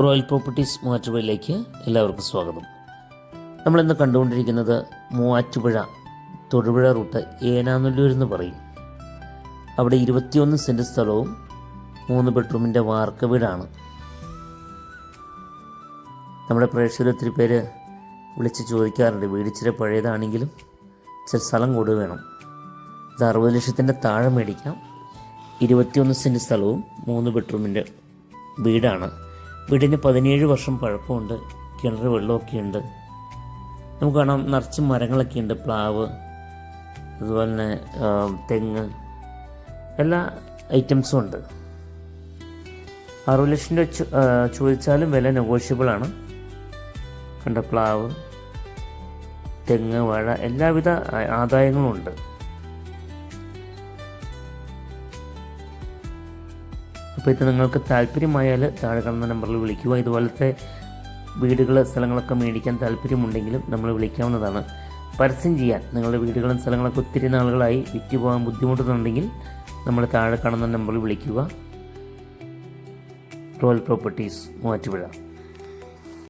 Royal properties മൂവാറ്റുപുഴയിലേക്ക് എല്ലാവർക്കും സ്വാഗതം. നമ്മളിന്ന് കണ്ടുകൊണ്ടിരിക്കുന്നത് മൂവാറ്റുപുഴ തൊടുപുഴ റൂട്ട് ഏനാനല്ലൂർ എന്ന് പറയും. അവിടെ ഇരുപത്തിയൊന്ന് സെന്റ് സ്ഥലവും മൂന്ന് ബെഡ്റൂമിന്റെ വാർക്ക വീടാണ്. നമ്മുടെ പ്രേക്ഷകർ ഒത്തിരി പേര് വിളിച്ച് ചോദിക്കാറുണ്ട് വീട് ഇച്ചിരി പഴയതാണെങ്കിലും ഇച്ചിരി സ്ഥലം കൂടുതൽ വേണം. ഇത് അറുപത് ലക്ഷത്തിന്റെ താഴെ മേടിക്കാം. ഇരുപത്തിയൊന്ന് സെന്റ് സ്ഥലവും മൂന്ന് ബെഡ്റൂമിന്റെ വീടാണ്. വീടിന് പതിനേഴ് വർഷം പഴക്കമുണ്ട് കിണർ വെള്ളമൊക്കെ ഉണ്ട്. നമുക്ക് കാണാം നിറച്ച് മരങ്ങളൊക്കെ ഉണ്ട് പ്ലാവ് അതുപോലെ തന്നെ തെങ്ങ് എല്ലാ ഐറ്റംസും ഉണ്ട്. അറുപത് ലക്ഷം രൂപ ചോദിച്ചാലും വില നെഗോഷ്യബിളാണ് കണ്ട പ്ലാവ് തെങ്ങ് വാഴ എല്ലാവിധ ആദായങ്ങളും ഉണ്ട്. അപ്പോൾ ഇത് നിങ്ങൾക്ക് താല്പര്യമായാൽ താഴെ കാണുന്ന നമ്പറിൽ വിളിക്കുക. ഇതുപോലത്തെ വീടുകൾ സ്ഥലങ്ങളൊക്കെ മേടിക്കാൻ താല്പര്യമുണ്ടെങ്കിലും നമ്മൾ വിളിക്കാവുന്നതാണ്. പരസ്യം ചെയ്യാൻ നിങ്ങളുടെ വീടുകളും സ്ഥലങ്ങളൊക്കെ ഒത്തിരി നാളുകളായി വിറ്റ് പോകാൻ ബുദ്ധിമുട്ടുന്നുണ്ടെങ്കിൽ നമ്മൾ താഴെ കാണുന്ന നമ്പറിൽ വിളിക്കുക. Royal properties Muvattupuzha.